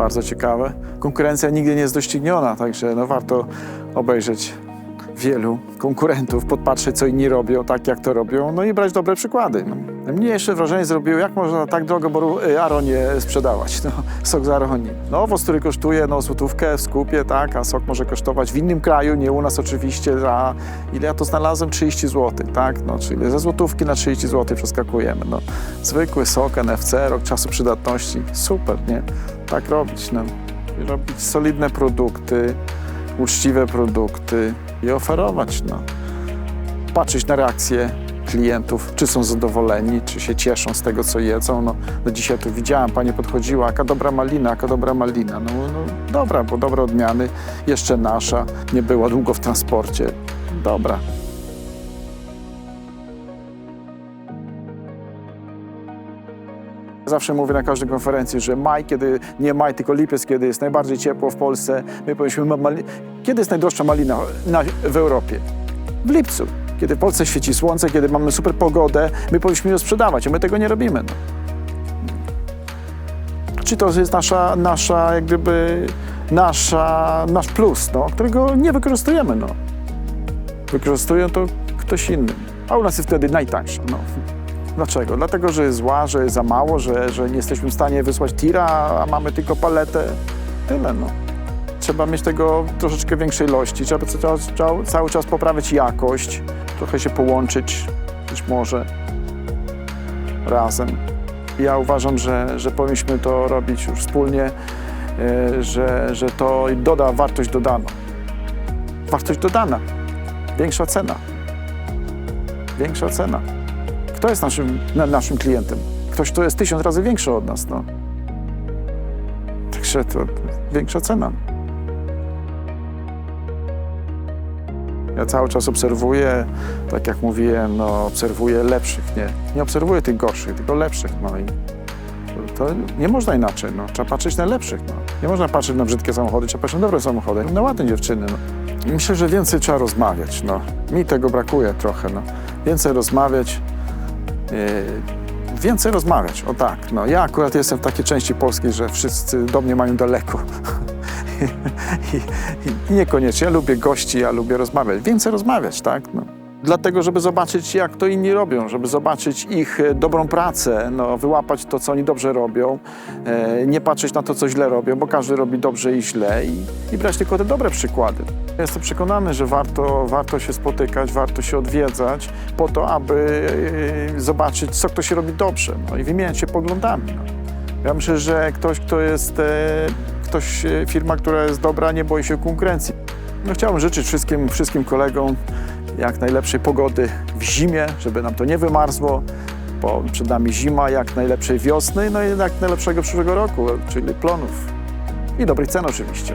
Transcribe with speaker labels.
Speaker 1: Bardzo ciekawe. Konkurencja nigdy nie jest dościgniona, także no warto obejrzeć wielu konkurentów, podpatrzeć co inni robią, tak jak to robią, no i brać dobre przykłady. No. Mnie jeszcze wrażenie zrobiło, jak można tak drogo y, aronię sprzedawać, no, sok z aronii. No owoc, który kosztuje no, złotówkę w skupie, tak, a sok może kosztować w innym kraju, nie u nas oczywiście, za ile ja to znalazłem? 30 zł, tak, no, czyli ze złotówki na 30 zł przeskakujemy, no. Zwykły sok, NFC, rok czasu przydatności, super, nie? Tak robić, no. Robić solidne produkty, uczciwe produkty i oferować, no. Patrzeć na reakcje klientów, czy są zadowoleni, czy się cieszą z tego, co jedzą. No, no dzisiaj tu widziałam, pani podchodziła, jaka dobra malina, jaka dobra malina. No, no dobra, bo dobre odmiany, jeszcze nasza, nie była długo w transporcie. Dobra. Zawsze mówię na każdej konferencji, że maj, kiedy nie maj, tylko lipiec, kiedy jest najbardziej ciepło w Polsce, my powinniśmy, kiedy jest najdroższa malina na, w Europie? W lipcu. Kiedy w Polsce świeci słońce, kiedy mamy super pogodę, my powinniśmy ją sprzedawać, a my tego nie robimy. No. Czy to jest nasza, nasza jak gdyby, nasza, nasz plus, no, którego nie wykorzystujemy, no. Wykorzystuje to ktoś inny, a u nas jest wtedy najtańsza, no. Dlaczego? Dlatego, że jest zła, że jest za mało, że, że nie jesteśmy w stanie wysłać tira, a mamy tylko paletę. Tyle, no. Trzeba mieć tego troszeczkę większej ilości, trzeba cały, cały, czas poprawiać jakość, trochę się połączyć, być może razem. Ja uważam, że, że powinniśmy to robić już wspólnie, e, że, że to doda wartość dodaną. Wartość dodana, większa cena. Większa cena. Kto jest naszym, na, naszym klientem? Ktoś, kto jest tysiąc razy większy od nas. No. Także to większa cena. Ja cały czas obserwuję, tak jak mówiłem, no, obserwuję lepszych, nie, nie obserwuję tych gorszych, tylko lepszych. No i to nie można inaczej, no. trzeba patrzeć na lepszych. No. Nie można patrzeć na brzydkie samochody, trzeba patrzeć na dobre samochody, na ładne dziewczyny. No. Myślę, że więcej trzeba rozmawiać. No. Mi tego brakuje trochę. No. Więcej rozmawiać, więcej rozmawiać, o tak. No, ja akurat jestem w takiej części Polski, że wszyscy do mnie mają daleko. I, i, I niekoniecznie. Ja lubię gości, ja lubię rozmawiać. Więcej rozmawiać, tak? No. Dlatego, żeby zobaczyć, jak to inni robią, żeby zobaczyć ich e, dobrą pracę, no, wyłapać to, co oni dobrze robią, e, nie patrzeć na to, co źle robią, bo każdy robi dobrze i źle i, i brać tylko te dobre przykłady. Jestem przekonany, że warto, warto się spotykać, warto się odwiedzać po to, aby e, zobaczyć, co ktoś robi dobrze no, i wymieniać się poglądami. No. Ja myślę, że ktoś, kto jest, ktoś, firma, która jest dobra, nie boi się konkurencji. No, chciałbym życzyć wszystkim, wszystkim kolegom jak najlepszej pogody w zimie, żeby nam to nie wymarzło, bo przed nami zima, jak najlepszej wiosny, no i jak najlepszego przyszłego roku, czyli plonów. I dobrych cen oczywiście.